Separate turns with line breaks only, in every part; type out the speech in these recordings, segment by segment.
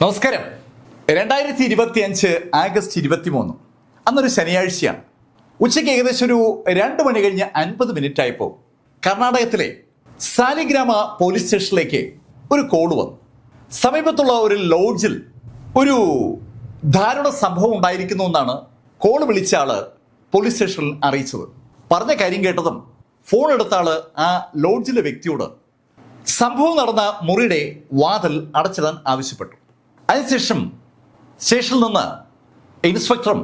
നമസ്കാരം. രണ്ടായിരത്തി ഇരുപത്തി അഞ്ച് ആഗസ്റ്റ് ഇരുപത്തി മൂന്ന് അന്നൊരു ശനിയാഴ്ചയാണ്. ഉച്ചയ്ക്ക് ഏകദേശം ഒരു രണ്ട് മണി കഴിഞ്ഞ് അൻപത് മിനിറ്റ് ആയപ്പോൾ കർണാടകത്തിലെ സാലിഗ്രാമ പോലീസ് സ്റ്റേഷനിലേക്ക് ഒരു കോൾ വന്നു. സമീപത്തുള്ള ഒരു ലോഡ്ജിൽ ഒരു ധാരുണ സംഭവം ഉണ്ടായിരിക്കുന്നു എന്നാണ് കോൾ വിളിച്ച ആൾ പോലീസ് സ്റ്റേഷനിൽ അറിയിച്ചത്. പറഞ്ഞ കാര്യം കേട്ടതും ഫോൺ എടുത്ത ആൾ ആ ലോഡ്ജിലെ വ്യക്തിയോട് സംഭവം നടന്ന മുറിയുടെ വാതിൽ അടച്ചിടാൻ ആവശ്യപ്പെട്ടു. അതിനുശേഷം സ്റ്റേഷനിൽ നിന്ന് ഇൻസ്പെക്ടറും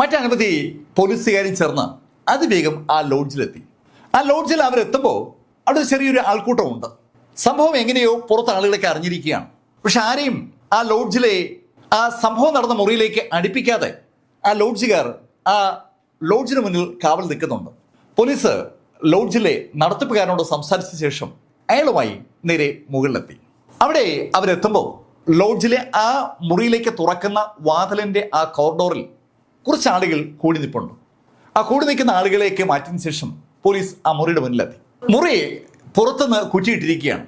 മറ്റനവധി പോലീസുകാരും ചേർന്ന് അതിവേഗം ആ ലോഡ്ജിലെത്തി. ആ ലോഡ്ജിൽ അവരെത്തുമ്പോൾ അവിടെ ചെറിയൊരു ആൾക്കൂട്ടമുണ്ട്. സംഭവം എങ്ങനെയോ പുറത്ത് ആളുകളൊക്കെ അറിഞ്ഞിരിക്കുകയാണ് പക്ഷെ ആരെയും ആ ലോഡ്ജിലെ ആ സംഭവം നടന്ന മുറിയിലേക്ക് അടുപ്പിക്കാതെ ആ ലോഡ്ജുകാർ ആ ലോഡ്ജിന് മുന്നിൽ കാവൽ നിൽക്കുന്നുണ്ട്. പോലീസ് ലോഡ്ജിലെ നടത്തിപ്പുകാരനോട് സംസാരിച്ച ശേഷം അയാളുമായി നേരെ മുകളിലെത്തി. അവിടെ അവരെത്തുമ്പോൾ ലോഡ്ജിലെ ആ മുറിയിലേക്ക് തുറക്കുന്ന വാതിലിന്റെ ആ കോറിഡോറിൽ കുറച്ച് ആളുകൾ കൂടി നിൽപ്പുണ്ട് ആ കൂടി നിൽക്കുന്ന ആളുകളെയൊക്കെ മാറ്റിയതിനു ശേഷം പോലീസ് ആ മുറിയുടെ മുന്നിലെത്തി. മുറി പുറത്തുനിന്ന് കുറ്റിയിട്ടിരിക്കുകയാണ്.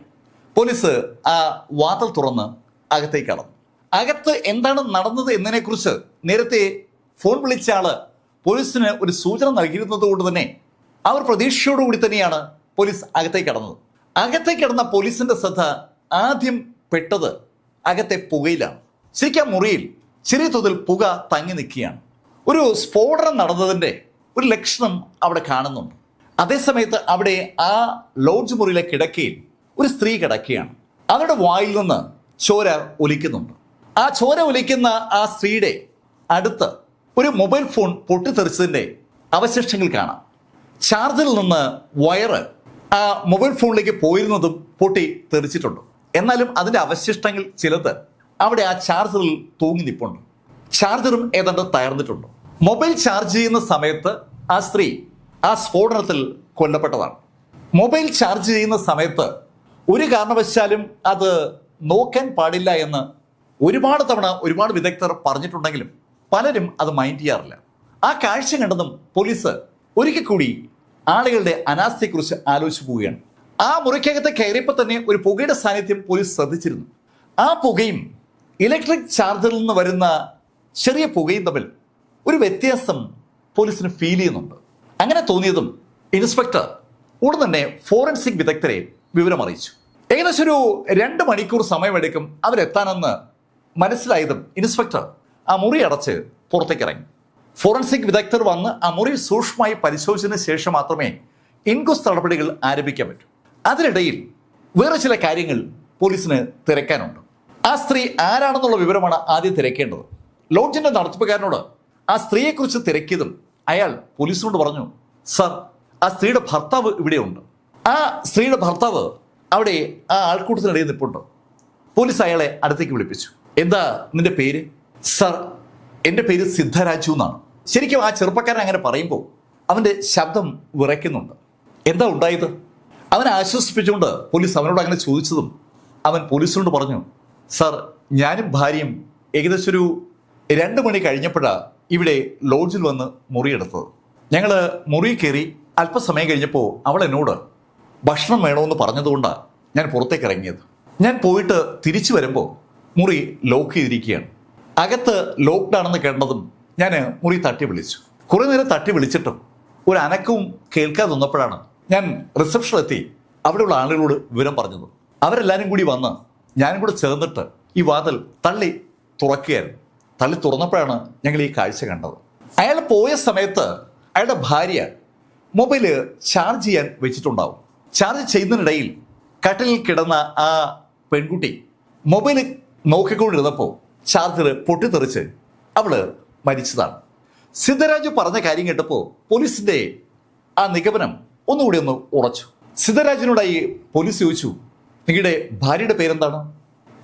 പോലീസ് ആ വാതിൽ തുറന്ന് അകത്തേക്ക് കടന്നു. അകത്ത് എന്താണ് നടന്നത് എന്നതിനെക്കുറിച്ച് നേരത്തെ ഫോൺ വിളിച്ച ആൾ പോലീസിന് ഒരു സൂചന നൽകിയിരുന്നത് കൊണ്ട് തന്നെ അവർ പ്രതീക്ഷയോടുകൂടി തന്നെയാണ് പോലീസ് അകത്തേക്ക് കടന്നത്. അകത്തേക്ക് കടന്ന പോലീസിന്റെ ശ്രദ്ധ ആദ്യം പെട്ടത് അകത്തെ പുകയിലാണ്. ശരിക്കും ആ മുറിയിൽ ചെറിയ തോതിൽ പുക തങ്ങി നിൽക്കുകയാണ്. ഒരു സ്ഫോടനം നടന്നതിന്റെ ഒരു ലക്ഷണം അവിടെ കാണുന്നുണ്ട്. അതേസമയത്ത് അവിടെ ആ ലോഡ്ജ് മുറിയിലെ കിടക്കയിൽ ഒരു സ്ത്രീ കിടക്കുകയാണ്. അവരുടെ വായിൽ നിന്ന് ചോര ഒലിക്കുന്നുണ്ട്. ആ ചോര ഒലിക്കുന്ന ആ സ്ത്രീയുടെ അടുത്ത് ഒരു മൊബൈൽ ഫോൺ പൊട്ടിത്തെറിച്ചതിന്റെ അവശിഷ്ടങ്ങൾ കാണാം. ചാർജിൽ നിന്ന് വയറ് ആ മൊബൈൽ ഫോണിലേക്ക് പോയിരുന്നതും പൊട്ടി തെറിച്ചിട്ടുണ്ട് എന്നാലും അതിന്റെ അവശിഷ്ടങ്ങൾ ചിലത് അവിടെ ആ ചാർജറിൽ തൂങ്ങി നിൽപ്പുണ്ട് ചാർജറും ഏതാണ്ട് തകർന്നിട്ടുണ്ട്. മൊബൈൽ ചാർജ് ചെയ്യുന്ന സമയത്ത് ആ സ്ത്രീ ആ സ്ഫോടനത്തിൽ കൊല്ലപ്പെട്ടതാണ്. മൊബൈൽ ചാർജ് ചെയ്യുന്ന സമയത്ത് ഒരു കാരണവശാലും അത് നോക്കാൻ പാടില്ല എന്ന് ഒരുപാട് തവണ ഒരുപാട് വിദഗ്ധർ പറഞ്ഞിട്ടുണ്ടെങ്കിലും പലരും അത് മൈൻഡ് ചെയ്യാറില്ല. ആ കാഴ്ച കണ്ടതും പോലീസ് ഒരിക്കൽ കൂടി ആളുകളുടെ അനാസ്ഥയെക്കുറിച്ച് ആലോചിച്ചു പോവുകയാണ്. ആ മുറിക്കകത്ത് കയറിയപ്പോൾ തന്നെ ഒരു പുകയുടെ സാന്നിധ്യം പോലീസ് ശ്രദ്ധിച്ചിരുന്നു. ആ പുകയും ഇലക്ട്രിക് ചാർജറിൽ നിന്ന് വരുന്ന ചെറിയ പുകയും തമ്മിൽ ഒരു വ്യത്യാസം പോലീസിന് ഫീൽ ചെയ്യുന്നുണ്ട്. അങ്ങനെ തോന്നിയതും ഇൻസ്പെക്ടർ ഉടൻ തന്നെ ഫോറൻസിക് വിദഗ്ധരെ വിവരം അറിയിച്ചു. ഏകദേശം ഒരു രണ്ട് മണിക്കൂർ സമയമെടുക്കും അവരെത്താനെന്ന് മനസ്സിലായതും ഇൻസ്പെക്ടർ ആ മുറി അടച്ച് പുറത്തേക്ക് ഇറങ്ങി ഫോറൻസിക് വിദഗ്ധർ വന്ന് ആ മുറി സൂക്ഷ്മമായി പരിശോധിച്ചതിന് ശേഷം മാത്രമേ ഇൻക്വസ്റ്റ് നടപടികൾ ആരംഭിക്കാൻ പറ്റൂ. അതിനിടയിൽ വേറെ ചില കാര്യങ്ങൾ പോലീസിന് തിരക്കാനുണ്ട്. ആ സ്ത്രീ ആരാണെന്നുള്ള വിവരമാണ് ആദ്യം തിരക്കേണ്ടത്. ലോഡ്ജിന്റെ നടത്തിപ്പുകാരനോട് ആ സ്ത്രീയെക്കുറിച്ച് തിരക്കിയതും അയാൾ പോലീസിനോട് പറഞ്ഞു സർ ആ സ്ത്രീയുടെ ഭർത്താവ് ഇവിടെയുണ്ട്. ആ സ്ത്രീയുടെ ഭർത്താവ് അവിടെ ആ ആൾക്കൂട്ടത്തിനിടയിൽ നിൽപ്പുണ്ട്. പോലീസ് അയാളെ അടുത്തേക്ക് വിളിപ്പിച്ചു. എന്താ നിന്റെ പേര്? സർ എന്റെ പേര് സിദ്ധരാജു എന്നാണ്. ശരിക്കും ആ ചെറുപ്പക്കാരൻ അങ്ങനെ പറയുമ്പോൾ അവന്റെ ശബ്ദം വിറയ്ക്കുന്നുണ്ട്. എന്താ ഉണ്ടായത്? അവനെ ആശ്വസിപ്പിച്ചുകൊണ്ട് പോലീസ് അവനോട് അങ്ങനെ ചോദിച്ചതും അവൻ പോലീസിനോട് പറഞ്ഞു സർ ഞാനും ഭാര്യയും ഏകദേശം ഒരു രണ്ട് മണി കഴിഞ്ഞപ്പോഴാണ് ഇവിടെ ലോഡ്ജിൽ വന്ന് മുറിയെടുത്തത്. ഞങ്ങൾ മുറി കയറി അല്പസമയം കഴിഞ്ഞപ്പോൾ അവൾ എന്നോട് ഭക്ഷണം വേണമെന്ന് പറഞ്ഞതുകൊണ്ടാണ് ഞാൻ പുറത്തേക്ക് ഇറങ്ങിയത്. ഞാൻ പോയിട്ട് തിരിച്ചു വരുമ്പോൾ മുറി ലോക്ക് ചെയ്തിരിക്കുകയാണ്. അകത്ത് ലോക്ക്ഡ് ആണെന്ന് കേട്ടതും ഞാൻ മുറി തട്ടി വിളിച്ചു. കുറേ നേരം തട്ടി വിളിച്ചിട്ടും ഒരു അനക്കവും കേൾക്കാതെ നിന്നപ്പോഴാണ് ഞാൻ റിസപ്ഷനിലെത്തി. അവിടെയുള്ള ആളുകളോട് വിവരം പറഞ്ഞു അവരെല്ലാവരും കൂടി വന്ന് ഞാനും കൂടെ ചേർന്നിട്ട് ഈ വാതിൽ തള്ളി തുറക്കുകയായിരുന്നു. തള്ളി തുറന്നപ്പോഴാണ് ഞങ്ങൾ ഈ കാഴ്ച കണ്ടത്. അയാൾ പോയ സമയത്ത് അയാളുടെ ഭാര്യ മൊബൈൽ ചാർജ് ചെയ്യാൻ വെച്ചിട്ടുണ്ടാവും. ചാർജ് ചെയ്യുന്നതിനിടയിൽ കട്ടിലിൽ കിടന്ന ആ പെൺകുട്ടി മൊബൈൽ നോക്കിക്കൊണ്ടിരുന്നപ്പോൾ ചാർജർ പൊട്ടിത്തെറിച്ച് അവൾ മരിച്ചതാണ്. സിദ്ധരാജു പറഞ്ഞ കാര്യം കേട്ടപ്പോൾ പോലീസിന്റെ ആ നിഗമനം ഒന്നുകൂടി ഒന്ന് ഉറച്ചു. സിദ്ധരാജുവിനോടായി പോലീസ് ചോദിച്ചു നിങ്ങളുടെ ഭാര്യയുടെ പേരെന്താണ്?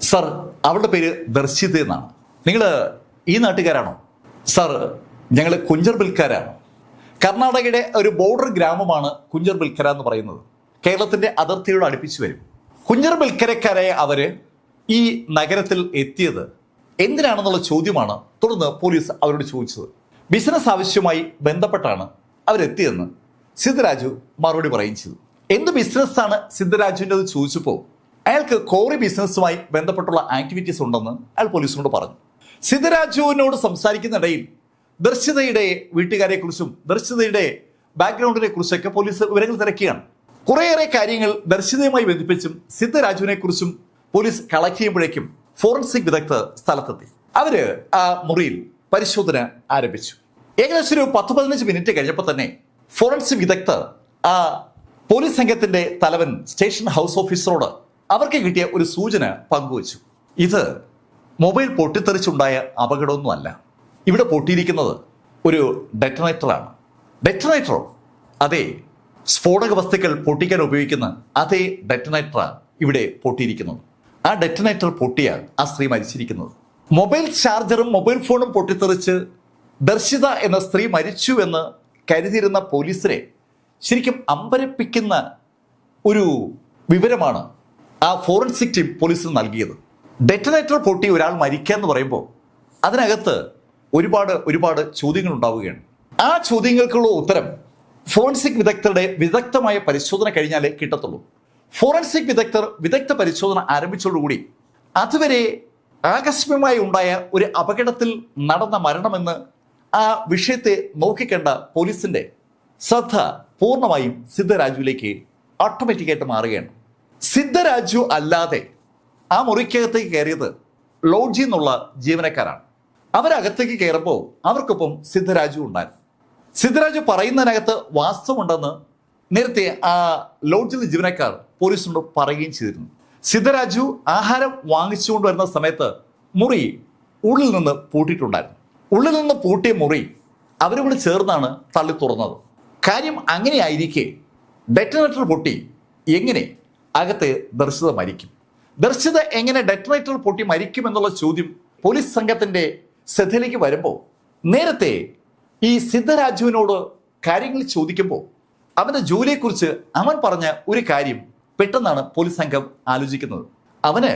സർ അവളുടെ പേര് ദർശിത എന്നാണ്. നിങ്ങൾ ഈ നാട്ടുകാരാണോ? സർ ഞങ്ങൾ കുഞ്ചർബിൽക്കാരാണ്. കർണാടകയുടെ ഒരു ബോർഡർ ഗ്രാമമാണ് കുഞ്ചർബിൽക്കര എന്ന് പറയുന്നത്. കേരളത്തിന്റെ അതിർത്തിയോട് അടുപ്പിച്ചു വരും. കുഞ്ചർബിൽക്കരക്കാരായ അവർ ഈ നഗരത്തിൽ എത്തിയത് എന്തിനാണെന്നുള്ള ചോദ്യമാണ് തുടർന്ന് പോലീസ് അവരോട് ചോദിച്ചത്. ബിസിനസ് ആവശ്യമായി ബന്ധപ്പെട്ടാണ് അവരെത്തിയെന്ന് സിദ്ധരാജു മറുപടി പറയും ചെയ്തു. എന്ത് ബിസിനസ്സാണ് സിദ്ധരാജുവിന്റെ ചോദിച്ചപ്പോൾ അയാൾക്ക് കോറി ബിസിനസ്സുമായി ബന്ധപ്പെട്ടുള്ള ആക്ടിവിറ്റീസ് ഉണ്ടെന്ന് അയാൾ പോലീസിനോട് പറഞ്ഞു. സിദ്ധരാജുവിനോട് സംസാരിക്കുന്നിടയിൽ ദർശിതയുടെ വീട്ടുകാരെ കുറിച്ചും ദർശിതയുടെ ബാക്ക്ഗ്രൗണ്ടിനെ കുറിച്ചൊക്കെ പോലീസ് വിവരങ്ങൾ തിരക്കുകയാണ് കുറേയേറെ കാര്യങ്ങൾ ദർശിതയുമായി ബന്ധിപ്പിച്ചും സിദ്ധരാജുവിനെ കുറിച്ചും പോലീസ് കളക്ട് ചെയ്യുമ്പോഴേക്കും ഫോറൻസിക് വിദഗ്ധർ സ്ഥലത്തെത്തി. അവർ ആ മുറിയിൽ പരിശോധന ആരംഭിച്ചു. ഏകദേശം ഒരു പത്ത് പതിനഞ്ച് മിനിറ്റ് കഴിഞ്ഞപ്പോൾ തന്നെ ഫോറൻസിക് വിദഗ്ധർ ആ പോലീസ് സംഘത്തിന്റെ തലവൻ സ്റ്റേഷൻ ഹൗസ് ഓഫീസറോട് അവർക്ക് കിട്ടിയ ഒരു സൂചന പങ്കുവച്ചു. ഇത് മൊബൈൽ പൊട്ടിത്തെറിച്ചുണ്ടായ അപകടമൊന്നുമല്ല. ഇവിടെ പൊട്ടിയിരിക്കുന്നത് ഒരു ഡെറ്റനേറ്ററാണ് ഡെറ്റനേറ്ററോ അതെ സ്ഫോടക വസ്തുക്കൾ പൊട്ടിക്കാൻ ഉപയോഗിക്കുന്ന അതേ ഡെറ്റനേറ്ററാണ് ഇവിടെ പൊട്ടിയിരിക്കുന്നത്. ആ ഡെറ്റനേറ്റർ പൊട്ടിയ ആ സ്ത്രീ മരിച്ചിരിക്കുന്നത്. മൊബൈൽ ചാർജറും മൊബൈൽ ഫോണും പൊട്ടിത്തെറിച്ച് ദർശിത എന്ന സ്ത്രീ മരിച്ചു എന്ന് കരുതിയിരുന്ന പോലീസിനെ ശരിക്കും അമ്പരപ്പിക്കുന്ന ഒരു വിവരമാണ് ആ ഫോറൻസിക് ടീം പോലീസിന് നൽകിയത്. ഡെറ്റനേറ്റർ പൊട്ടി ഒരാൾ മരിക്കുക എന്ന് പറയുമ്പോൾ അതിനകത്ത് ഒരുപാട് ഒരുപാട് ചോദ്യങ്ങൾ ഉണ്ടാവുകയാണ്. ആ ചോദ്യങ്ങൾക്കുള്ള ഉത്തരം ഫോറൻസിക് വിദഗ്ധരുടെ വിദഗ്ധമായ പരിശോധന കഴിഞ്ഞാലേ കിട്ടത്തുള്ളൂ. ഫോറൻസിക് വിദഗ്ധർ വിദഗ്ധ പരിശോധന ആരംഭിച്ചതോടുകൂടി അതുവരെ ആകസ്മികമായി ഉണ്ടായ ഒരു അപകടത്തിൽ നടന്ന മരണമെന്ന് ആ വിഷയത്തെ നോക്കിക്കണ്ട പോലീസിന്റെ ശ്രദ്ധ പൂർണമായും സിദ്ധരാജുവിലേക്ക് ഓട്ടോമാറ്റിക്കായിട്ട് മാറുകയാണ്. സിദ്ധരാജു അല്ലാതെ ആ മുറിക്കകത്തേക്ക് കയറിയത് ലോഡ്ജി എന്നുള്ള ജീവനക്കാരാണ്. അവരകത്തേക്ക് കയറുമ്പോൾ അവർക്കൊപ്പം സിദ്ധരാജു ഉണ്ടായിരുന്നു. സിദ്ധരാജു പറയുന്നതിനകത്ത് വാസ്തവമുണ്ടെന്ന് നേരത്തെ ആ ലോഡ്ജിലെ ജീവനക്കാർ പോലീസിനോട് പറയുകയും ചെയ്തിരുന്നു. സിദ്ധരാജു ആഹാരം വാങ്ങിച്ചുകൊണ്ട് വരുന്ന സമയത്ത് മുറി ഉള്ളിൽ നിന്ന് പൂട്ടിയിട്ടുണ്ടായിരുന്നു. ഉള്ളിൽ നിന്ന് പൂട്ടിയ മുറി അവരും കൂടി ചേർന്നാണ് തള്ളി തുറന്നത്. കാര്യം അങ്ങനെയായിരിക്കെ ഡെറ്റനേറ്റർ പൊട്ടി എങ്ങനെ അകത്ത് ദർശിത മരിക്കും? ദർശിത എങ്ങനെ ഡെറ്റനേറ്റർ പൊട്ടി മരിക്കും എന്നുള്ള ചോദ്യം പോലീസ് സംഘത്തിന്റെ ശ്രദ്ധയിലേക്ക് വരുമ്പോൾ നേരത്തെ ഈ സിദ്ധരാജുവിനോട് കാര്യങ്ങൾ ചോദിക്കുമ്പോൾ അവന്റെ ജോലിയെക്കുറിച്ച് അവൻ പറഞ്ഞ ഒരു കാര്യം പെട്ടെന്നാണ് പോലീസ് സംഘം ആലോചിക്കുന്നത്. അവന്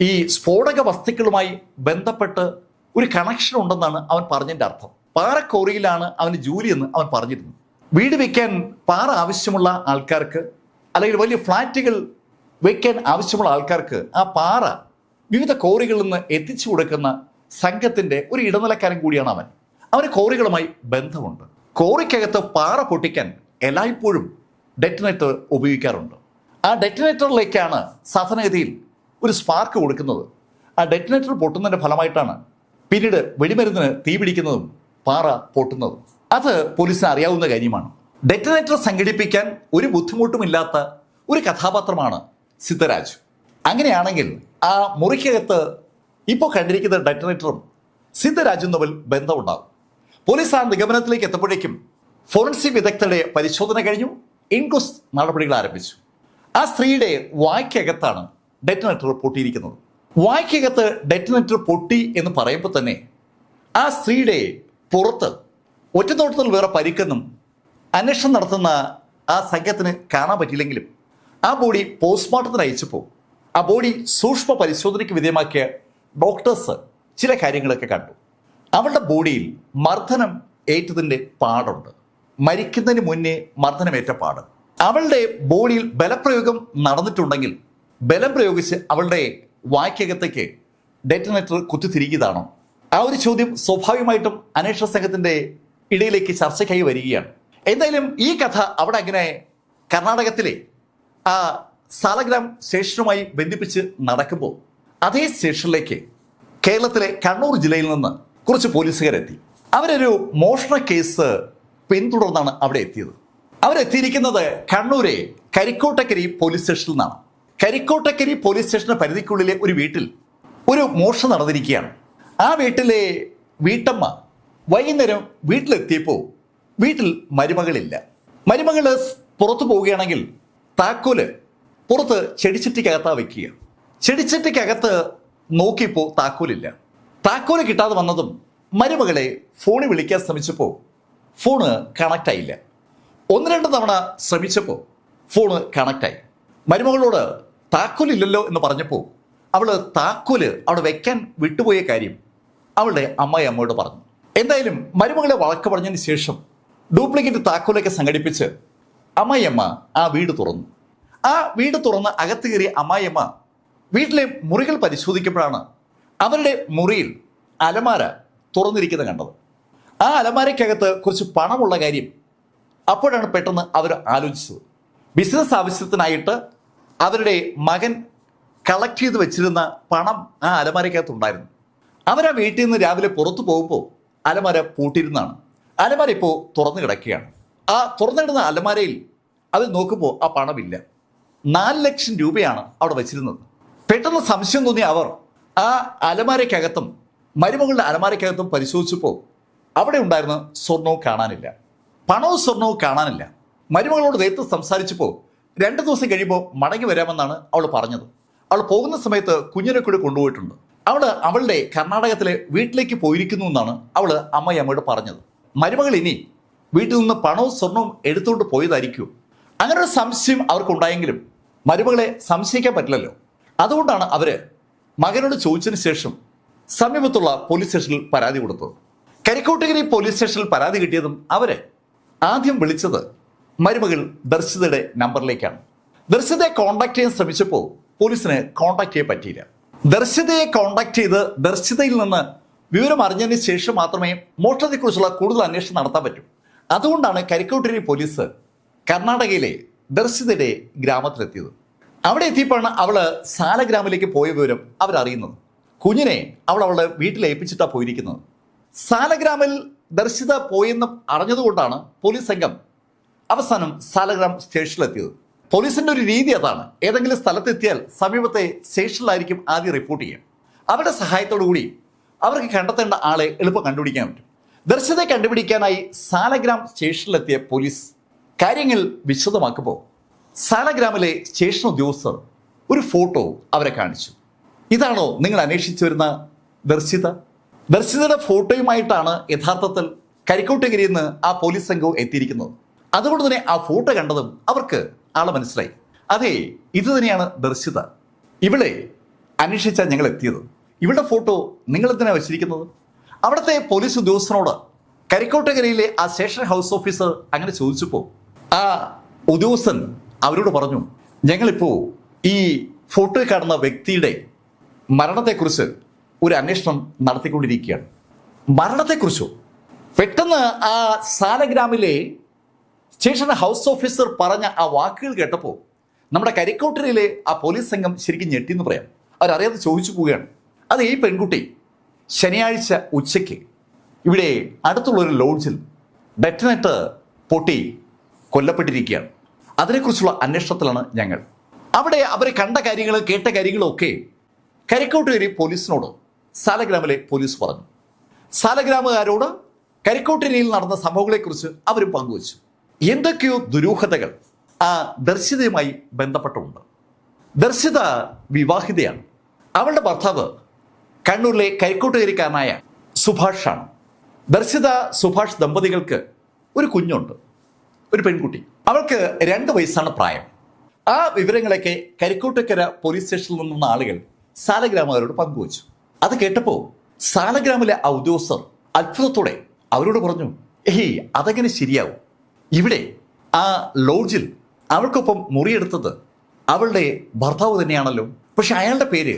ഈ സ്ഫോടക വസ്തുക്കളുമായി ബന്ധപ്പെട്ട് ഒരു കണക്ഷൻ ഉണ്ടെന്നാണ് അവൻ പറഞ്ഞതിന്റെ അർത്ഥം. പാറക്കോറിയിലാണ് അവന് ജോലിയെന്ന് അവൻ പറഞ്ഞിരുന്നു വീട് വയ്ക്കാൻ പാറ ആവശ്യമുള്ള ആൾക്കാർക്ക് അല്ലെങ്കിൽ വലിയ ഫ്ലാറ്റുകൾ വയ്ക്കാൻ ആവശ്യമുള്ള ആൾക്കാർക്ക് ആ പാറ വിവിധ കോറികളിൽ നിന്ന് എത്തിച്ചു കൊടുക്കുന്ന സംഘത്തിന്റെ ഒരു ഇടനിലക്കാരൻ കൂടിയാണ് അവൻ. അവന് കോറികളുമായി ബന്ധമുണ്ട്. കോറിക്കകത്ത് പാറ പൊട്ടിക്കാൻ എല്ലായ്പ്പോഴും ഡെറ്റനേറ്റർ ഉപയോഗിക്കാറുണ്ട്. ആ ഡെറ്റനേറ്ററിലേക്കാണ് സാധാരണഗതിയിൽ ഒരു സ്പാർക്ക് കൊടുക്കുന്നത്. ആ ഡെറ്റനേറ്റർ പൊട്ടുന്നതിന്റെ ഫലമായിട്ടാണ് പിന്നീട് വെടിമരുന്നിന് തീപിടിക്കുന്നതും പാറ പൊട്ടുന്നതും. അത് പോലീസിന് അറിയാവുന്ന കാര്യമാണ്. ഡെറ്റനേറ്റർ സംഘടിപ്പിക്കാൻ ഒരു ബുദ്ധിമുട്ടുമില്ലാത്ത ഒരു കഥാപാത്രമാണ് സിദ്ധരാജ്. അങ്ങനെയാണെങ്കിൽ ആ മുറിക്കകത്ത് ഇപ്പോൾ കണ്ടിരിക്കുന്ന ഡെറ്റനേറ്ററും സിദ്ധരാജും തമ്മിൽ ബന്ധമുണ്ടാകും. പോലീസ് ആ നിഗമനത്തിലേക്ക് എത്തപ്പോഴേക്കും ഫോറൻസിക് വിദഗ്ധരുടെ പരിശോധന കഴിഞ്ഞു. ഇൻക്വസ്റ്റ് നടപടികൾ ആരംഭിച്ചു. ആ സ്ത്രീയുടെ വായ്ക്കകത്താണ് ഡെറ്റനേറ്റർ പൊട്ടിയിരിക്കുന്നത്. വായ്ക്കകത്ത് ഡെറ്റനേറ്റർ പൊട്ടി എന്ന് പറയുമ്പോൾ തന്നെ ആ സ്ത്രീയുടെ പുറത്ത് ഒറ്റത്തോട്ടത്തിൽ വേറെ പരിക്കെന്നും അന്വേഷണം നടത്തുന്ന ആ സംഘത്തിന് കാണാൻ പറ്റിയില്ലെങ്കിലും ആ ബോഡി പോസ്റ്റ്മോർട്ടത്തിന് അയച്ചപ്പോൾ ആ ബോഡി സൂക്ഷ്മ പരിശോധനയ്ക്ക് വിധേയമാക്കിയ ഡോക്ടേഴ്സ് ചില കാര്യങ്ങളൊക്കെ കണ്ടു. അവളുടെ ബോഡിയിൽ മർദ്ദനം ഏറ്റതിന്റെ പാടുണ്ട്. മരിക്കുന്നതിന് മുന്നേ മർദ്ദനമേറ്റ പാട്. അവളുടെ ബോഡിയിൽ ബലപ്രയോഗം നടന്നിട്ടുണ്ടെങ്കിൽ ബലം പ്രയോഗിച്ച് അവളുടെ വായ്ക്കകത്തേക്ക് ഡെറ്റനേറ്റർ കുത്തിത്തിരിക്കുന്നതാണോ ആ ഒരു ചോദ്യം സ്വാഭാവികമായിട്ടും അന്വേഷണ സംഘത്തിന്റെ ഇടയിലേക്ക് ചർച്ചയ്ക്കായി വരികയാണ്. എന്തായാലും ഈ കഥ അവിടെ അങ്ങനെ കർണാടകത്തിലെ ആ സാലഗ്രാം സ്റ്റേഷനുമായി ബന്ധിപ്പിച്ച് നടക്കുമ്പോൾ അതേ സ്റ്റേഷനിലേക്ക് കേരളത്തിലെ കണ്ണൂർ ജില്ലയിൽ നിന്ന് കുറച്ച് പോലീസുകാരെത്തി. അവരൊരു മോഷണ കേസ് പിന്തുടർന്നാണ് അവിടെ എത്തിയത്. അവരെത്തിയിരിക്കുന്നത് കണ്ണൂരെ കരിക്കോട്ടക്കരി പോലീസ് സ്റ്റേഷനിൽ നിന്നാണ്. കരിക്കോട്ടക്കരി പോലീസ് സ്റ്റേഷന് പരിധിക്കുള്ളിലെ ഒരു വീട്ടിൽ ഒരു മോഷണം നടന്നിരിക്കുകയാണ്. ആ വീട്ടിലെ വീട്ടമ്മ വൈകുന്നേരം വീട്ടിലെത്തിയപ്പോൾ വീട്ടിൽ മരുമകളില്ല. മരുമകൾ പുറത്തു പോവുകയാണെങ്കിൽ താക്കോൽ പുറത്ത് ചെടിച്ചട്ടിക്കകത്താ വെക്കുക. ചെടിച്ചട്ടിക്കകത്ത് നോക്കിയപ്പോൾ താക്കോലില്ല. താക്കോൽ കിട്ടാതെ വന്നതും മരുമകളെ ഫോണിൽ വിളിക്കാൻ ശ്രമിച്ചപ്പോൾ ഫോണ് കണക്റ്റ് ആയില്ല. ഒന്ന് രണ്ട് തവണ ശ്രമിച്ചപ്പോൾ ഫോണ് കണക്റ്റായി മരുമകളോട് താക്കോലില്ലല്ലോ എന്ന് പറഞ്ഞപ്പോൾ അവൾ താക്കോൽ അവിടെ വെക്കാൻ വിട്ടുപോയ കാര്യം അവളുടെ അമ്മായി അമ്മയോട് പറഞ്ഞു. എന്തായാലും മരുമകളെ വഴക്ക് പറഞ്ഞതിന് ശേഷം ഡ്യൂപ്ലിക്കേറ്റ് താക്കോലൊക്കെ സംഘടിപ്പിച്ച് അമ്മയമ്മ ആ വീട് തുറന്നു. ആ വീട് തുറന്ന് അകത്ത് കയറിയ അമ്മായിയമ്മ വീട്ടിലെ മുറികൾ പരിശോധിക്കുമ്പോഴാണ് അവരുടെ മുറിയിൽ അലമാര തുറന്നിരിക്കുന്നത് കണ്ടത്. ആ അലമാരയ്ക്കകത്ത് കുറച്ച് പണമുള്ള കാര്യം അപ്പോഴാണ് പെട്ടെന്ന് അവർ ആലോചിച്ചത്. ബിസിനസ് ആവശ്യത്തിനായിട്ട് അവരുടെ മകൻ കളക്ട് ചെയ്ത് വെച്ചിരുന്ന പണം ആ അലമാരയ്ക്കകത്തുണ്ടായിരുന്നു. അവരാ വീട്ടിൽ നിന്ന് രാവിലെ പുറത്തു പോകുമ്പോൾ അലമാര പൂട്ടിയിരുന്നാണ്. അലമാര ഇപ്പോൾ തുറന്നു കിടക്കുകയാണ്. ആ തുറന്നിടുന്ന അലമാരയിൽ അത് നോക്കുമ്പോൾ ആ പണമില്ല. നാല് ലക്ഷം രൂപയാണ് അവിടെ വെച്ചിരുന്നത്. പെട്ടെന്ന് സംശയം തോന്നിയ അവർ ആ അലമാരയ്ക്കകത്തും മരുമകളുടെ അലമാരയ്ക്കകത്തും പരിശോധിച്ചപ്പോൾ അവിടെ ഉണ്ടായിരുന്ന സ്വർണവും കാണാനില്ല. പണവും സ്വർണവും കാണാനില്ല. മരുമകളോട് നേരത്തെ സംസാരിച്ചപ്പോൾ രണ്ട് ദിവസം കഴിയുമ്പോൾ മടങ്ങി വരാമെന്നാണ് അവൾ പറഞ്ഞത്. അവൾ പോകുന്ന സമയത്ത് കുഞ്ഞിനെ കൂടി കൊണ്ടുപോയിട്ടുണ്ട്. അവൾ അവളുടെ കർണാടകത്തിലെ വീട്ടിലേക്ക് പോയിരിക്കുന്നു എന്നാണ് അവൾ അമ്മയമ്മയോട് പറഞ്ഞത്. മരുമകൾ ഇനി വീട്ടിൽ നിന്ന് പണവും സ്വർണവും എടുത്തുകൊണ്ട് പോയതായിരിക്കും. അങ്ങനെ ഒരു സംശയം അവർക്കുണ്ടായെങ്കിലും മരുമകളെ സംശയിക്കാൻ പറ്റില്ലല്ലോ. അതുകൊണ്ടാണ് അവർ മകനോട് ചോദിച്ചതിന് ശേഷം സമീപത്തുള്ള പോലീസ് സ്റ്റേഷനിൽ പരാതി കൊടുത്തത്. കരിക്കോട്ടഗിരി പോലീസ് സ്റ്റേഷനിൽ പരാതി കിട്ടിയതും അവരെ ആദ്യം വിളിച്ചത് മരുമകൾ ദർശിതയുടെ നമ്പറിലേക്കാണ്. ദർശിതയെ കോൺടാക്ട് ചെയ്യാൻ ശ്രമിച്ചപ്പോൾ പോലീസിന് കോൺടാക്ട് ചെയ്യാൻ പറ്റിയില്ല. ദർശിതയെ കോൺടാക്ട് ചെയ്ത് ദർശിതയിൽ നിന്ന് വിവരം അറിഞ്ഞതിന് ശേഷം മാത്രമേ മോഷണത്തെക്കുറിച്ചുള്ള കൂടുതൽ അന്വേഷണം നടത്താൻ പറ്റൂ. അതുകൊണ്ടാണ് കരിക്കോട്ടേരി പോലീസ് കർണാടകയിലെ ദർശിതയുടെ ഗ്രാമത്തിലെത്തിയത്. അവിടെ എത്തിയപ്പോഴാണ് അവൾ സാലഗ്രാമിലേക്ക് പോയ വിവരം അവരറിയുന്നത്. കുഞ്ഞിനെ അവൾ അവളുടെ വീട്ടിൽ ഏൽപ്പിച്ചിട്ടാണ് പോയിരിക്കുന്നത്. സാലഗ്രാമിൽ ദർശിത പോയെന്ന് അറിഞ്ഞതുകൊണ്ടാണ് പോലീസ് സംഘം അവസാനം സാലഗ്രാം സ്റ്റേഷനിലെത്തിയത്. പോലീസിന്റെ ഒരു രീതി അതാണ്. ഏതെങ്കിലും സ്ഥലത്തെത്തിയാൽ സമീപത്തെ സ്റ്റേഷനിലായിരിക്കും ആദ്യം റിപ്പോർട്ട് ചെയ്യുക. അവരുടെ സഹായത്തോടു കൂടി അവർക്ക് കണ്ടെത്തേണ്ട ആളെ എളുപ്പം കണ്ടുപിടിക്കാൻ പറ്റും. ദർശനത്തെ കണ്ടുപിടിക്കാനായി സാലഗ്രാം സ്റ്റേഷനിലെത്തിയ പോലീസ് കാര്യങ്ങൾ വിശദമാക്കുമ്പോൾ സാലഗ്രാമിലെ സ്റ്റേഷൻ ഉദ്യോഗസ്ഥർ ഒരു ഫോട്ടോ അവരെ കാണിച്ചു. ഇതാണോ നിങ്ങൾ അന്വേഷിച്ചു വരുന്ന ദർശിത? ദർശിതയുടെ ഫോട്ടോയുമായിട്ടാണ് യഥാർത്ഥത്തിൽ കരിക്കോട്ടഗിരിയിൽ നിന്ന് ആ പോലീസ് സംഘവും എത്തിയിരിക്കുന്നത്. അതുകൊണ്ട് തന്നെ ആ ഫോട്ടോ കണ്ടതും അവർക്ക് ആളെ മനസ്സിലായി. അതെ ഇത് തന്നെയാണ് ദർശിത. ഇവളെ അന്വേഷിച്ചാൽ ഞങ്ങൾ എത്തിയത്. ഇവളുടെ ഫോട്ടോ നിങ്ങൾ എന്തിനാണ് വെച്ചിരിക്കുന്നത്? അവിടുത്തെ പോലീസ് ഉദ്യോഗസ്ഥനോട് കരിക്കോട്ടകരയിലെ ആ സ്റ്റേഷൻ ഹൗസ് ഓഫീസർ അങ്ങനെ ചോദിച്ചപ്പോൾ ആ ഉദ്യോഗസ്ഥൻ അവരോട് പറഞ്ഞു ഞങ്ങളിപ്പോൾ ഈ ഫോട്ടോ കാണുന്ന വ്യക്തിയുടെ മരണത്തെക്കുറിച്ച് ഒരു അന്വേഷണം നടത്തിക്കൊണ്ടിരിക്കുകയാണ്. മരണത്തെക്കുറിച്ചോ? പെട്ടെന്ന് ആ സാലഗ്രാമിലെ സ്റ്റേഷൻ ഹൗസ് ഓഫീസർ പറഞ്ഞ ആ വാക്കുകൾ കേട്ടപ്പോൾ നമ്മുടെ കരിക്കോട്ടരയിലെ ആ പോലീസ് സംഘം ശരിക്കും ഞെട്ടിയെന്ന് പറയാം. അവരറിയാതെ ചോദിച്ചു പോവുകയാണ്. അത് ഈ പെൺകുട്ടി ശനിയാഴ്ച ഉച്ചയ്ക്ക് ഇവിടെ അടുത്തുള്ള ഒരു ലോഡ്ജിൽ ഡെറ്റനറ്റ് പൊട്ടി കൊല്ലപ്പെട്ടിരിക്കുകയാണ്. അതിനെക്കുറിച്ചുള്ള അന്വേഷണത്തിലാണ് ഞങ്ങൾ. അവിടെ അവരെ കണ്ട കാര്യങ്ങൾ കേട്ട കാര്യങ്ങളൊക്കെ കരിക്കോട്ടുകരി പോലീസിനോട് സാലഗ്രാമിലെ പോലീസ് പറഞ്ഞു. സാലഗ്രാമുകാരോട് കരിക്കോട്ടിരിയിൽ നടന്ന സംഭവങ്ങളെക്കുറിച്ച് അവരും പങ്കുവച്ചു. എന്തൊക്കെയോ ദുരൂഹതകൾ ആ ദർശിതയുമായി ബന്ധപ്പെട്ടുണ്ട് ദർശിത വിവാഹിതയാണ്. അവളുടെ ഭർത്താവ് കണ്ണൂരിലെ കൈക്കോട്ടുകാരിക്കാരനായ സുഭാഷാണ്. ദർശിത സുഭാഷ് ദമ്പതികൾക്ക് ഒരു കുഞ്ഞുണ്ട് ഒരു പെൺകുട്ടി. അവൾക്ക് രണ്ട് വയസ്സാണ് പ്രായം. ആ വിവരങ്ങളൊക്കെ കരിക്കോട്ടക്കര പോലീസ് സ്റ്റേഷനിൽ നിന്നുള്ള ആളുകൾ സാലഗ്രാമുകാരോട് പങ്കുവച്ചു. അത് കേട്ടപ്പോൾ സാലഗ്രാമിലെ ഉദ്യോഗസ്ഥർ അത്ഭുതത്തോടെ അവരോട് പറഞ്ഞു ഏയ് അതങ്ങനെ ശരിയാവും? ഇവിടെ ആ ലോഡ്ജിൽ അവൾക്കൊപ്പം മുറിയെടുത്തത് അവളുടെ ഭർത്താവ് തന്നെയാണല്ലോ. പക്ഷെ അയാളുടെ പേര്